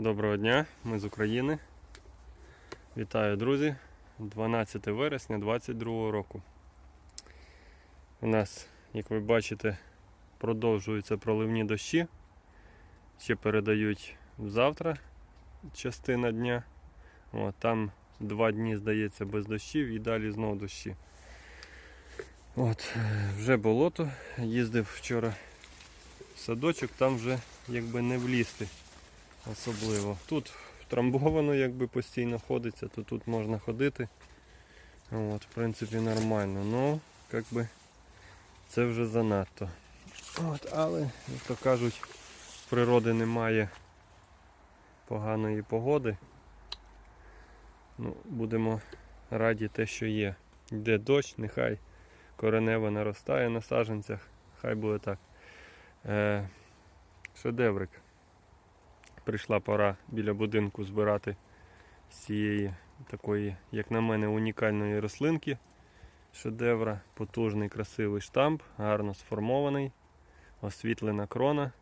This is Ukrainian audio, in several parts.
Доброго дня, ми з України. Вітаю, друзі! 12 вересня 2022 року. У нас, як ви бачите, продовжуються проливні дощі. Ще передають завтра частина дня. От, там два дні, здається, без дощів і далі знову дощі. От, вже болото. Їздив вчора в садочок, там вже якби не влізти особливо. Тут втрамбовано, якби постійно ходиться, то тут можна ходити. От, в принципі, нормально. Ну, якби це вже занадто. От, але, як то кажуть, в природи немає поганої погоди. Ну, будемо раді те, що є. Йде дощ, нехай коренева наростає на саджанцях, хай буде так. Е, шедеврик прийшла пора біля будинку збирати з цієї такої, як на мене, унікальної рослинки шедевра, потужний красивий штамп, гарно сформований, освітлена крона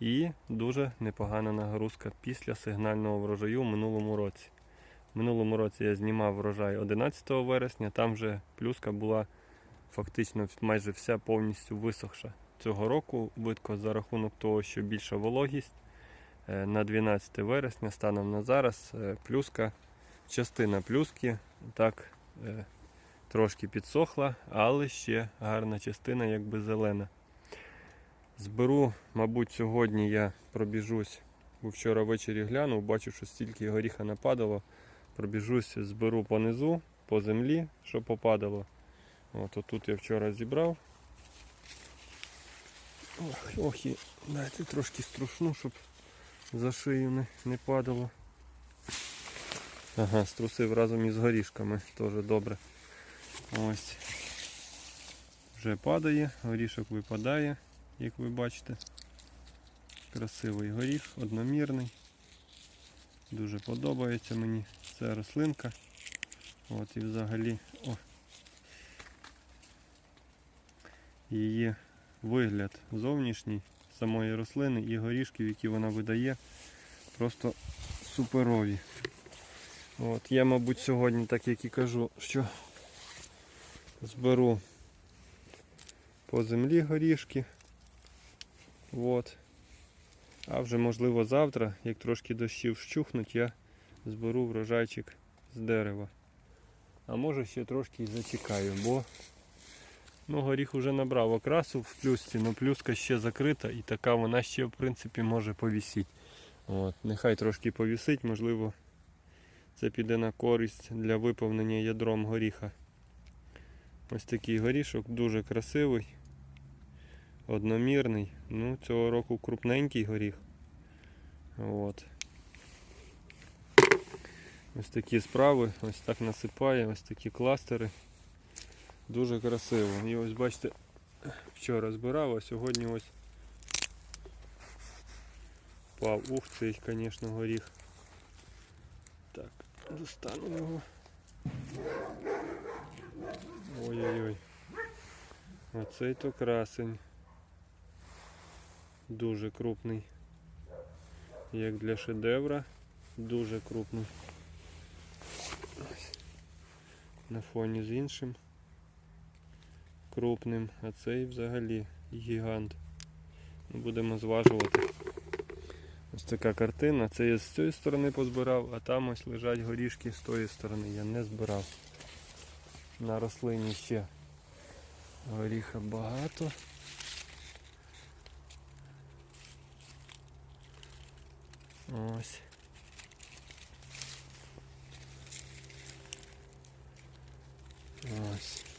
і дуже непогана нагрузка після сигнального врожаю в минулому році. В минулому році я знімав врожай 11 вересня, там вже плюска була фактично майже вся повністю висохша. Цього року видко за рахунок того, що більша вологість. Е, на 12 вересня станом на зараз е, плюска, частина плюски так е, трошки підсохла, але ще гарна частина, якби зелена. Зберу, мабуть, сьогодні я пробіжусь, бо вчора ввечері глянув, бачу, що стільки горіха нападало. Пробіжусь, зберу понизу, по землі, що попадало. От отут я вчора зібрав. Ох, ох, і дайте трошки струшну, щоб за шию не, не падало. Ага, струсив разом із горішками, теж добре. Ось. Вже падає, горішок випадає, як ви бачите. Красивий горіх, одномірний. Дуже подобається мені ця рослинка. От і взагалі о, її вигляд зовнішній самої рослини і горішків, які вона видає, просто суперові. От, Я, мабуть, сьогодні, так як і кажу, що зберу по землі горішки. От. А вже можливо завтра, як трошки дощів щухнуть, я зберу врожайчик з дерева. А може ще трошки і зачекаю, бо Ну, горіх уже набрав окрасу в плюсці, але плюска ще закрита і така вона ще в принципі може повісити. От, Нехай трошки повісить, можливо, це піде на користь для виповнення ядром горіха. Ось такий горішок, дуже красивий, одномірний. Ну, Цього року крупненький горіх. От. Ось такі справи, ось так насипає, ось такі кластери. Дуже красиво. І ось бачите, вчора збирав, а сьогодні ось впав. Ух, цей, звісно, горіх. Так, достану його. Ой-ой-ой. Оцей то красень. Дуже крупний. Як для шедевра, дуже крупний. На фоні з іншим крупним, а цей взагалі гігант. Ну, Будемо зважувати. Ось така картина. Це я з цієї сторони позбирав, а там ось лежать горішки з тої сторони. Я не збирав. На рослині ще горіха багато. Ось. Ось.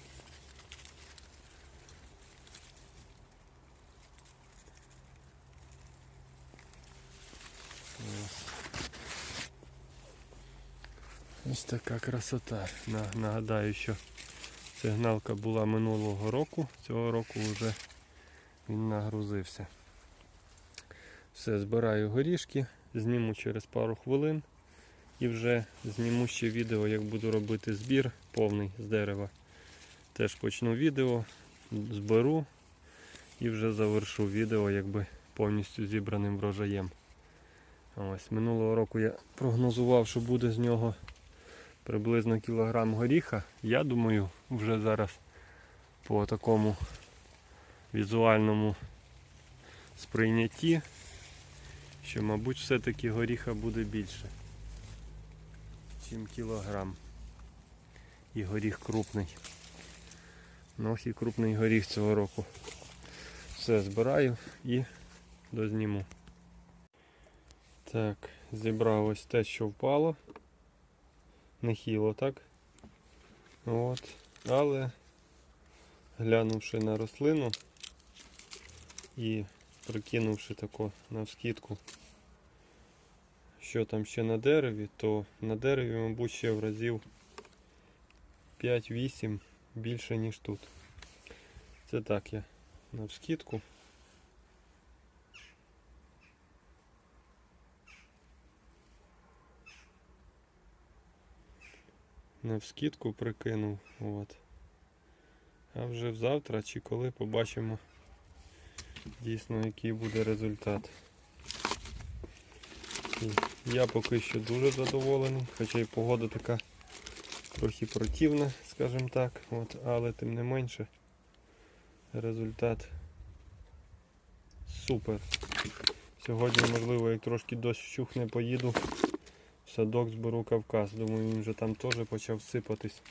Ось така красота. Нагадаю, що сигналка була минулого року, цього року вже він нагрузився. Все, збираю горішки, зніму через пару хвилин і вже зніму ще відео, як буду робити збір повний з дерева. Теж почну відео, зберу і вже завершу відео якби повністю зібраним врожаєм. Ось минулого року я прогнозував, що буде з нього приблизно кілограм горіха. Я думаю, вже зараз по такому візуальному сприйнятті, що, мабуть, все-таки горіха буде більше, чим кілограм. І горіх крупний. Ось і крупний горіх цього року. Все збираю і дозніму. Так, зібрав ось те, що впало. Нехило, так? От. Але глянувши на рослину і прикинувши тако навскідку, що там ще на дереві, то на дереві, мабуть, ще в разів 5-8 більше, ніж тут. Це так я навскідку. Навскідку прикинув. От. А вже завтра чи коли побачимо дійсно який буде результат. І я поки що дуже задоволений, хоча й погода така трохи противна, скажімо так, от, але тим не менше результат супер. Сьогодні, можливо, як трошки дощ вщухне, поїду в садок зберу Кавказ. Думаю, він вже там теж почав сипатись.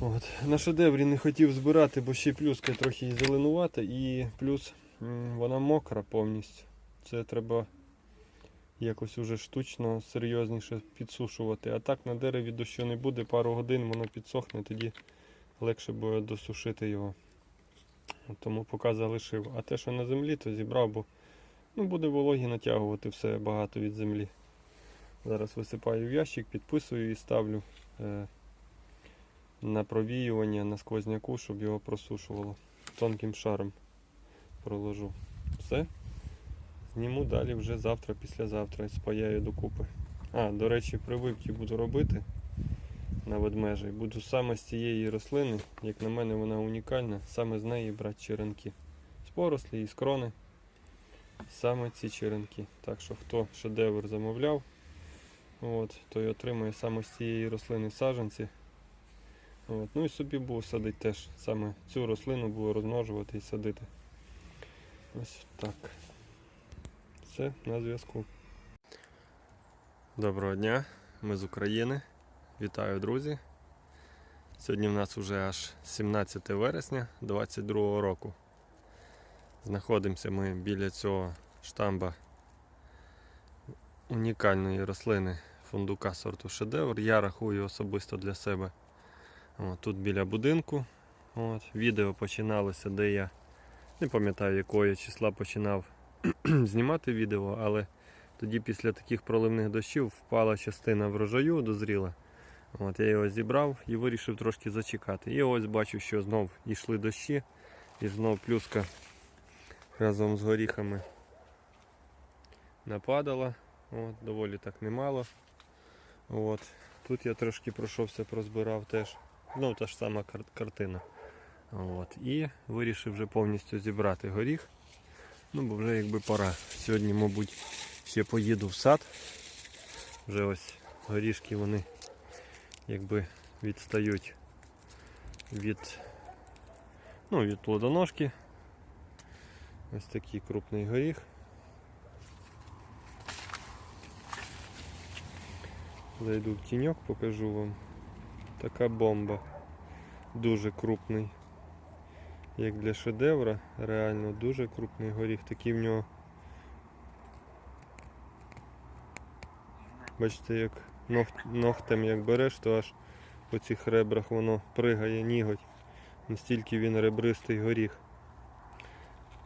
От. На шедеврі не хотів збирати, бо ще плюска трохи і зеленувата і плюс вона мокра повністю. Це треба якось уже штучно серйозніше підсушувати. А так на дереві дощу не буде, пару годин воно підсохне, тоді легше буде досушити його. Тому поки залишив. А те, що на землі, то зібрав, бо ну, буде вологі натягувати все багато від землі. Зараз висипаю в ящик, підписую і ставлю е, на провіювання на сквозняку, щоб його просушувало. Тонким шаром проложу. Все. Зніму далі вже завтра, післязавтра спаяю докупи. А, до речі, прививки буду робити на ведмежі. Буду саме з цієї рослини, як на мене, вона унікальна, саме з неї брати черенки. З порослі і з крони. Саме ці черенки. Так що хто шедевр замовляв, от, той отримує саме з цієї рослини саджанці. От. Ну і собі буду садити теж. Саме цю рослину буду розмножувати і садити. Ось так. Все, на зв'язку. Доброго дня, ми з України. Вітаю, друзі. Сьогодні в нас вже аж 17 вересня 2022 року. Знаходимося ми біля цього штамба унікальної рослини фундука сорту шедевр. Я рахую особисто для себе. От, тут біля будинку. От, відео починалося, де я не пам'ятаю якого числа починав знімати відео, але тоді після таких проливних дощів впала частина врожаю, дозріла. От, я його зібрав і вирішив трошки зачекати. І ось бачу, що знов йшли дощі, і знов плюска разом з горіхами нападала. От, доволі так немало. От. Тут я трошки пройшовся, прозбирав теж. Ну, та ж сама кар- картина. От. І вирішив вже повністю зібрати горіх. Ну, бо вже якби пора. Сьогодні, мабуть, ще поїду в сад. Вже ось горішки вони якби відстають від, ну, від плодоножки. Ось такий крупний горіх. Зайду в тіньок, покажу вам. Така бомба. Дуже крупний. Як для шедевра, реально дуже крупний горіх. Такий в нього. Бачите, як ногтем як береш, то аж по цих ребрах воно пригає ніготь. Настільки він ребристий горіх.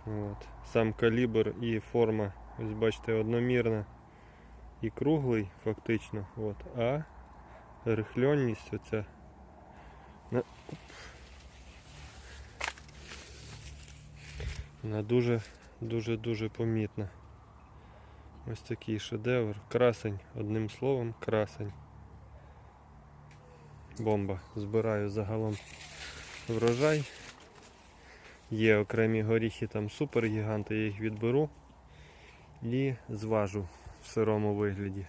От. Сам калібр і форма, ось бачите, одномірна і круглий фактично. От. А рихльонність оця. на- Вона дуже дуже дуже помітна. Ось такий шедевр. Красень, одним словом, красень. Бомба. Збираю загалом врожай. Є окремі горіхи там супергіганти, я їх відберу і зважу. В сирому вигляді.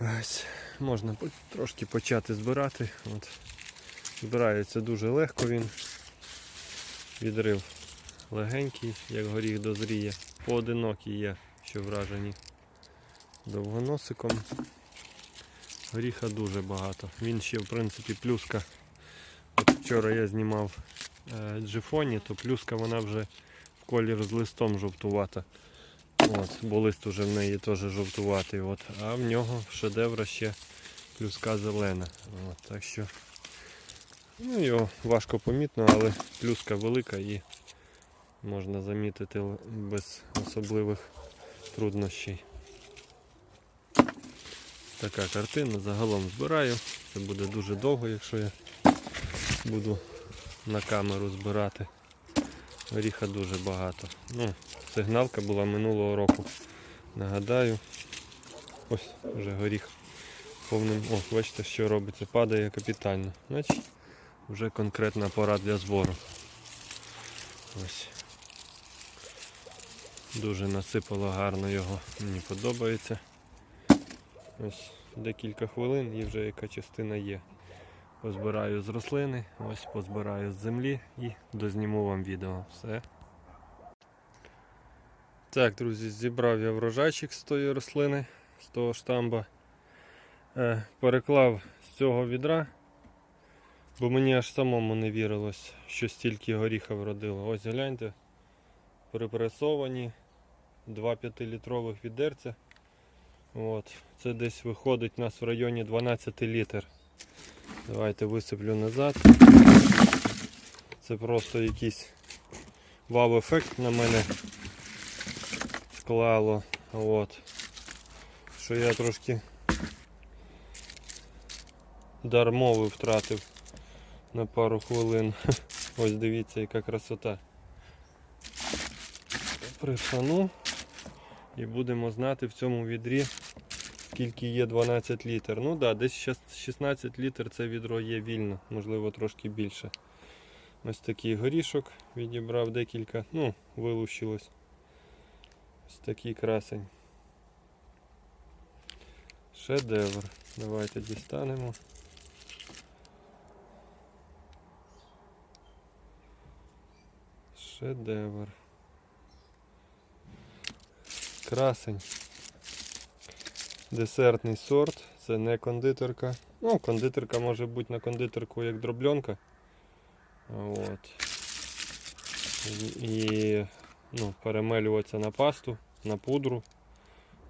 Ось, можна трошки почати збирати. От. Збирається дуже легко він. Відрив легенький, як горіх дозріє. Поодинокі є, що вражені довгоносиком. Горіха дуже багато. Він ще, в принципі, плюска. От вчора я знімав е, джифоні, то плюска вона вже в колір з листом жовтувата. От, бо лист уже в неї теж жовтуватий. От, а в нього шедевра ще плюска зелена. От, так що ну, його важко помітно, але плюска велика і можна замітити без особливих труднощів. Така картина. Загалом збираю. Це буде дуже довго, якщо я буду на камеру збирати. Горіха дуже багато. Ну, сигналка була минулого року. Нагадаю. Ось вже горіх повним. О, бачите, що робиться. Падає капітально. Значить, вже конкретна пора для збору. Ось. Дуже насипало гарно його. Мені подобається. Ось декілька хвилин і вже яка частина є. Позбираю з рослини, ось позбираю з землі і дозніму вам відео. Все. Так, друзі, зібрав я врожайчик з тої рослини, з того штамба. Е, переклав з цього відра, бо мені аж самому не вірилось, що стільки горіха вродило. Ось гляньте, перепресовані, два 5-літрових відерця. От, це десь виходить у нас в районі 12 літр. Давайте висиплю назад. Це просто якийсь вау-ефект на мене склало. От. Що я трошки дар мови втратив на пару хвилин. Ось дивіться, яка красота. Присану і будемо знати в цьому відрі скільки є 12 літр. Ну так, да, десь 16 літр це відро є вільно, можливо трошки більше. Ось такий горішок відібрав декілька, ну, вилущилось. Ось такий красень. Шедевр. Давайте дістанемо. Шедевр. Красень. Десертний сорт, це не кондитерка. Ну, кондитерка може бути на кондитерку як дробленка. От. І, ну, перемелюватися на пасту, на пудру.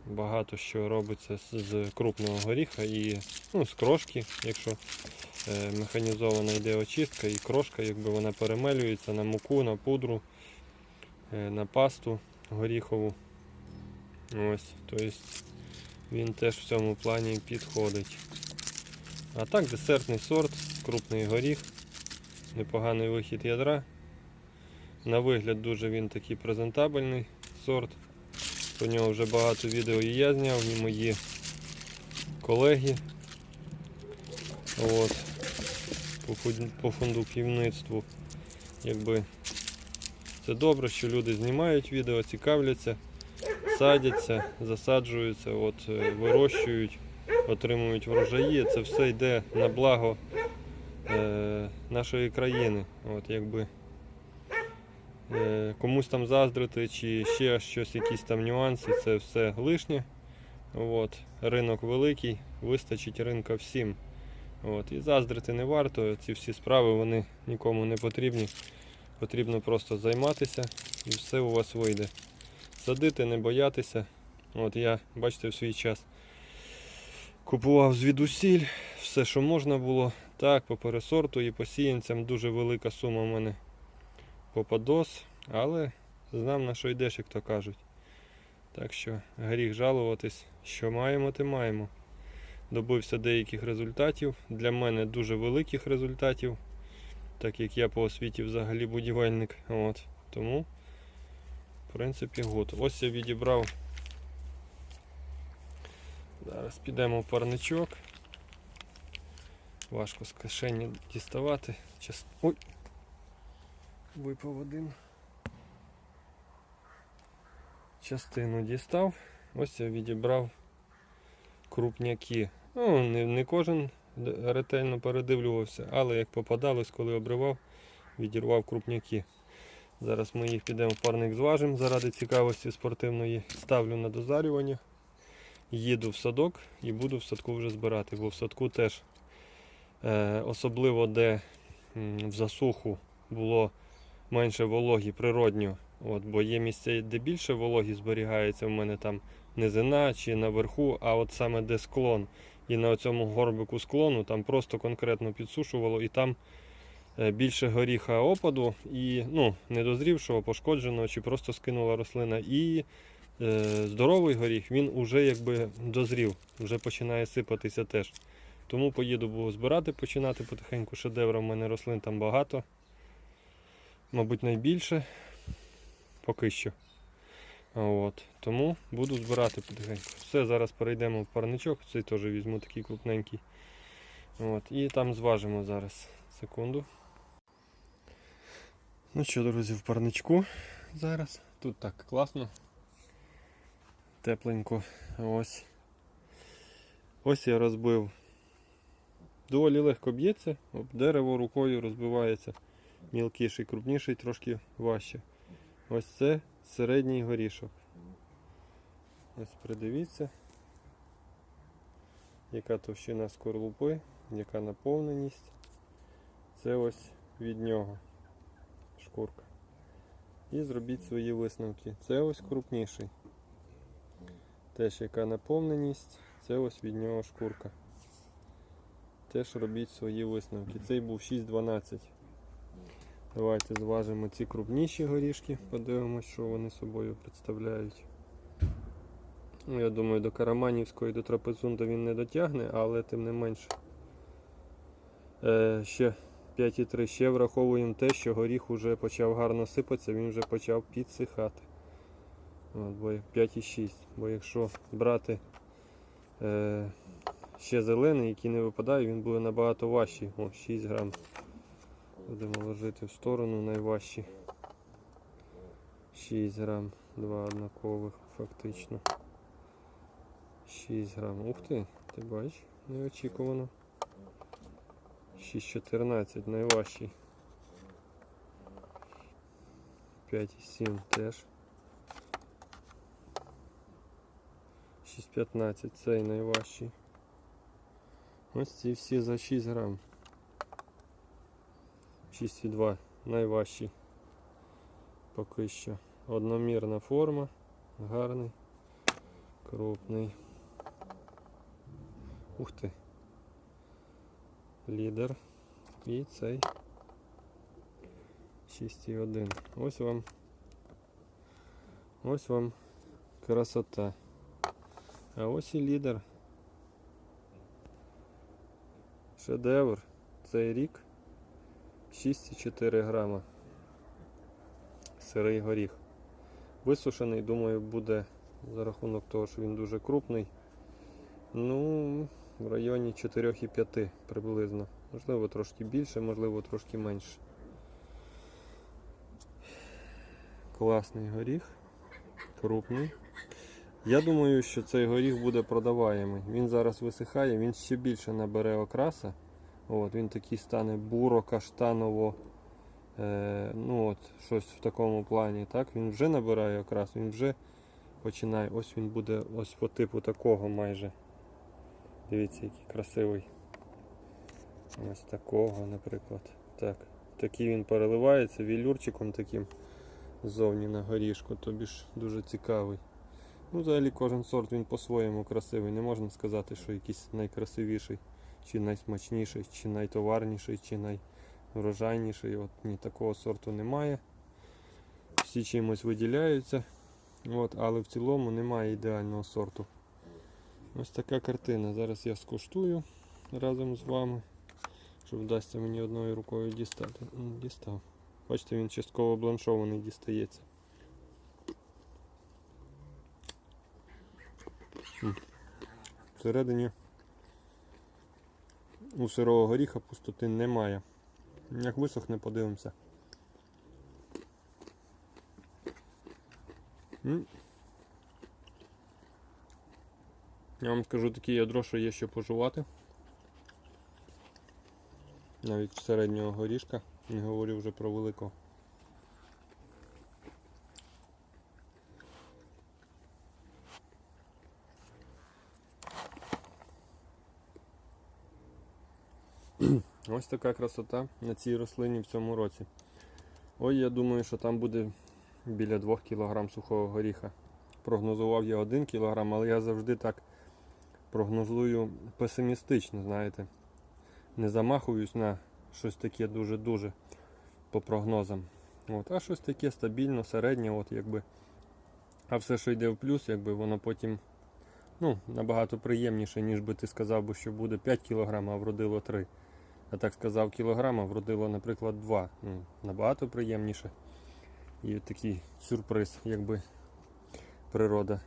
Багато що робиться з, крупного горіха і ну, з крошки, якщо е, механізована йде очистка, і крошка, якби вона перемелюється на муку, на пудру, е, на пасту горіхову. Ось, тобто він теж в цьому плані підходить. А так, десертний сорт, крупний горіх, непоганий вихід ядра. На вигляд дуже він такий презентабельний сорт. Про нього вже багато відео і я зняв, і мої колеги. От. По, фундуківництву. Якби це добре, що люди знімають відео, цікавляться садяться, засаджуються, от, е, вирощують, отримують врожаї. Це все йде на благо е, нашої країни. От, якби, комусь там заздрити чи ще щось, якісь там нюанси, це все лишнє. От, ринок великий, вистачить ринка всім. От, і заздрити не варто, ці всі справи вони нікому не потрібні. Потрібно просто займатися і все у вас вийде садити, не боятися. От я, бачите, в свій час купував звідусіль, все, що можна було. Так, по пересорту і по сіянцям дуже велика сума в мене попадос, але знав на що йдеш, як то кажуть. Так що гріх жалуватись, що маємо, те маємо. Добився деяких результатів. Для мене дуже великих результатів, так як я по освіті взагалі будівельник. От. Тому в принципі, гуд. Ось я відібрав. Зараз підемо в парничок. Важко з кишені діставати. Ой! Випав один. Частину дістав Ось я відібрав крупняки. Ну, не, не кожен ретельно передивлювався, але як попадалось, коли обривав, відірвав крупняки. Зараз ми їх підемо в парник зважимо заради цікавості спортивної. Ставлю на дозарювання. Їду в садок і буду в садку вже збирати, бо в садку теж е, особливо де в засуху було менше вологі природньо. От, бо є місця, де більше вологі зберігається, в мене там низина чи наверху, а от саме де склон. І на цьому горбику склону там просто конкретно підсушувало і там е, більше горіха опаду і ну, недозрівшого, пошкодженого чи просто скинула рослина. І е, здоровий горіх він уже якби дозрів, вже починає сипатися теж. Тому поїду буду збирати, починати потихеньку. Шедевра в мене рослин там багато. Мабуть, найбільше поки що. От. Тому буду збирати потихеньку. Все, зараз перейдемо в парничок, цей теж візьму такий крупненький. От. І там зважимо зараз. Секунду. Ну що, друзі, в парничку зараз. Тут так класно. Тепленько. Ось. Ось я розбив. Доволі легко б'ється, дерево рукою розбивається. Мілкіший, крупніший, трошки важче. Ось це середній горішок. Ось придивіться, яка товщина скорлупи, яка наповненість. Це ось від нього шкурка. І зробіть свої висновки. Це ось крупніший. Теж яка наповненість, це ось від нього шкурка. Теж робіть свої висновки. Цей був 6,12. Давайте зважимо ці крупніші горішки, подивимось, що вони собою представляють. Ну, я думаю, до Караманівської, до Трапезунда він не дотягне, але тим не менше. Е, ще 5,3. Ще враховуємо те, що горіх вже почав гарно сипатися, він вже почав підсихати. От, бо 5,6. Бо якщо брати е, ще зелений, який не випадає, він буде набагато важчий. О, 6 грам. Будемо ложити в сторону найважчі. 6 грам, два однакових фактично. 6 грам. Ух ти, ти бачиш, неочікувано. 6,14 найважчий. 5,7 теж. 6,15 цей найважчий. Ось ці всі за 6 грам. 6,2 найважчий. Поки що. Одномірна форма, гарний, крупний. Ух ти. Лідер. І цей 6,1. Ось вам. Ось вам красота. А ось і лідер. Шедевр. Цей рік 6,4 грама. Сирий горіх. Висушений, думаю, буде за рахунок того, що він дуже крупний. Ну, в районі 4,5 приблизно. Можливо, трошки більше, можливо, трошки менше. Класний горіх. Крупний. Я думаю, що цей горіх буде продаваємий. Він зараз висихає, він ще більше набере окраса. От, він такий стане буро, каштаново. Е, ну от, щось в такому плані. Так? Він вже набирає окрас, він вже починає. Ось він буде ось по типу такого майже. Дивіться, який красивий. Ось такого, наприклад. Так. Такий він переливається вілюрчиком таким ззовні на горішку, тобі ж дуже цікавий. Ну, взагалі кожен сорт він по-своєму красивий. Не можна сказати, що якийсь найкрасивіший, чи найсмачніший, чи найтоварніший, чи найврожайніший. От ні, такого сорту немає. Всі чимось виділяються. От, але в цілому немає ідеального сорту. Ось така картина. Зараз я скуштую разом з вами, щоб вдасться мені одною рукою дістати. Дістав. Бачите, він частково бланшований дістається. Всередині у сирого горіха пустоти немає. Як висохне, подивимося. Я вам скажу такі ядро, що є що пожувати. Навіть середнього горішка, не говорю вже про великого. Ось така красота на цій рослині в цьому році. Ой, я думаю, що там буде біля 2 кг сухого горіха. Прогнозував я 1 кг, але я завжди так прогнозую песимістично, знаєте. Не замахуюсь на щось таке дуже-дуже по прогнозам. От, а щось таке стабільно, середнє, от якби. А все, що йде в плюс, якби воно потім ну, набагато приємніше, ніж би ти сказав, що буде 5 кг, а вродило 3. Я так сказав, кілограма, вродило, наприклад, 2. Ну, набагато приємніше. І такий сюрприз, якби природа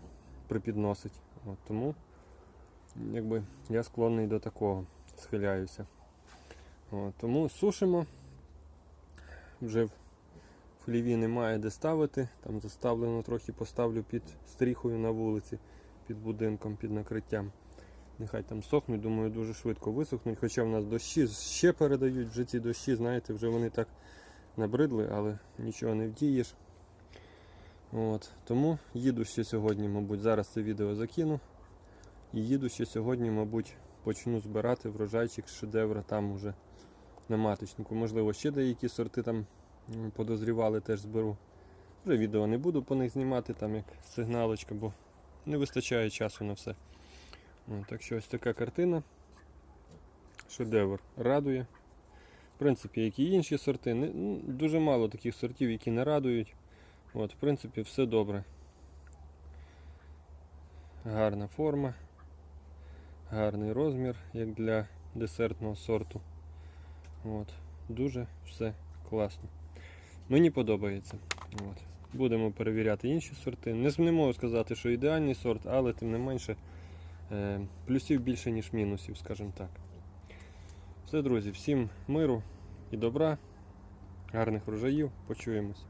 припідносить. От, тому якби, я склонний до такого, схиляюся. От, тому сушимо. Вже в хліві немає де ставити. Там заставлено трохи поставлю під стріхою на вулиці, під будинком, під накриттям. Нехай там сохнуть, думаю, дуже швидко висохнуть. Хоча в нас дощі ще передають, вже ці дощі, знаєте, вже вони так набридли, але нічого не вдієш. От. Тому їду ще сьогодні, мабуть, зараз це відео закину. І їду ще сьогодні, мабуть, почну збирати врожайчик шедевра там уже на маточнику. Можливо, ще деякі сорти там подозрівали, теж зберу. Вже відео не буду по них знімати, там як сигналочка, бо не вистачає часу на все. Так що ось така картина. Шедевр радує. В принципі, як і інші сорти. Дуже мало таких сортів, які не радують. От, в принципі, все добре. Гарна форма, гарний розмір, як для десертного сорту. От, дуже все класно. Мені подобається. От. Будемо перевіряти інші сорти. Не, можу сказати, що ідеальний сорт, але тим не менше плюсів більше, ніж мінусів, скажімо так. Все, друзі, всім миру і добра, гарних врожаїв. Почуємось.